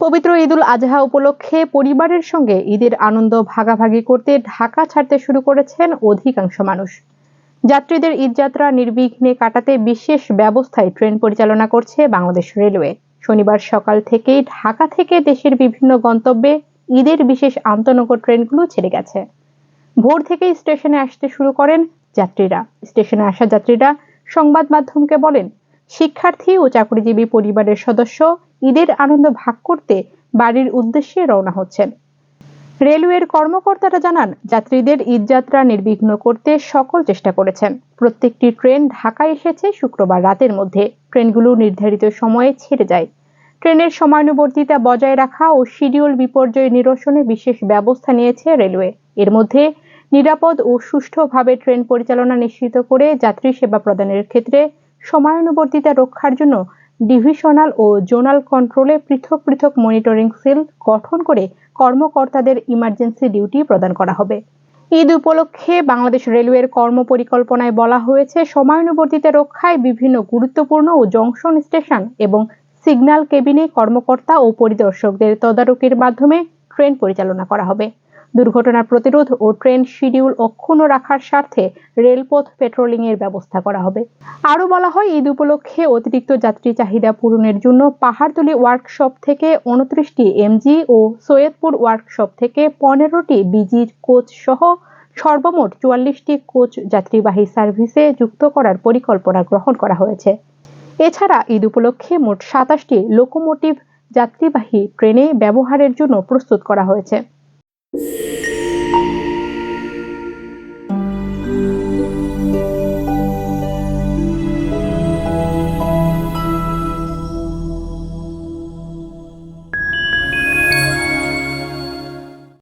পবিত্র ঈদুল আজহা উপলক্ষে পরিবারের সঙ্গে ঈদের আনন্দ ভাগাভাগি করতে ঢাকা ছাড়তে শুরু করেছেন অধিকাংশ মানুষ। যাত্রীদের ঈদযাত্রা নির্বিঘ্নে কাটাতে বিশেষ ব্যবস্থায় ট্রেন পরিচালনা করছে বাংলাদেশ রেলওয়ে। শনিবার সকাল থেকেই ঢাকা থেকে দেশের বিভিন্ন গন্তব্যে ঈদের বিশেষ আন্তনগর ট্রেনগুলো ছেড়ে গেছে। ভোর থেকেই স্টেশনে আসতে শুরু করেন যাত্রীরা। স্টেশনে আসা যাত্রীরা সংবাদ মাধ্যমকে বলেন শিক্ষার্থী ও চাকরিজীবী পরিবারের সদস্য ঈদের আনন্দ ভাগ করতে বাড়ির উদ্দেশ্যে রওনা হচ্ছেন। রেলওয়ের কর্মকর্তারা জানান, যাত্রীদের ঈদযাত্রা নির্বিঘ্ন করতে সকল চেষ্টা করেছেন। প্রত্যেকটি ট্রেন ঢাকায় এসেছে শুক্রবার রাতের মধ্যে। ট্রেনগুলো নির্ধারিত সময়ে ছেড়ে যায়। ট্রেনের সময়ানুবর্তিতা বজায় রাখা ও শিডিউল বিপর্যয় নিরসনে বিশেষ ব্যবস্থা নিয়েছে রেলওয়ে। এর মধ্যে নিরাপদ ও সুষ্ঠুভাবে ট্রেন পরিচালনা নিশ্চিত করে যাত্রী সেবা প্রদানের ক্ষেত্রে সময়ানুবর্তিতা রক্ষার জন্য ডিভিশনাল ও জোনাল কন্ট্রোলে পৃথক পৃথক মনিটরিং সেল গঠন করে কর্মকর্তাদের ইমার্জেন্সি ডিউটি প্রদান করা হবে। ঈদ উপলক্ষে বাংলাদেশ রেলওয়ের কর্মপরিকল্পনায় বলা হয়েছে সময়ানুবর্তিতা রক্ষায় বিভিন্ন গুরুত্বপূর্ণ ও জংশন স্টেশন এবং সিগন্যাল কেবিনে কর্মকর্তা ও পরিদর্শকদের তদারকির মাধ্যমে ট্রেন পরিচালনা করা হবে। দুর্ঘটনা প্রতিরোধ ও ট্রেন শিডিউল অক্ষুণ্ণ রাখার স্বার্থে রেলপথ পেট্রোলিং এর ব্যবস্থা করা হবে। আরও বলা হয়, ঈদ উপলক্ষে অতিরিক্ত যাত্রী চাহিদা পূরণের জন্য পাহাড়তলি ওয়ার্কশপ থেকে উনত্রিশটি এমজি ও সৈয়দপুর ওয়ার্কশপ থেকে পনেরোটি বিজির কোচ সহ সর্বমোট চুয়াল্লিশটি কোচ যাত্রীবাহী সার্ভিসে যুক্ত করার পরিকল্পনা গ্রহণ করা হয়েছে। এছাড়া, ঈদ উপলক্ষে মোট সাতাশটি লোকোমোটিভ যাত্রীবাহী ট্রেনে ব্যবহারের জন্য প্রস্তুত করা হয়েছে। you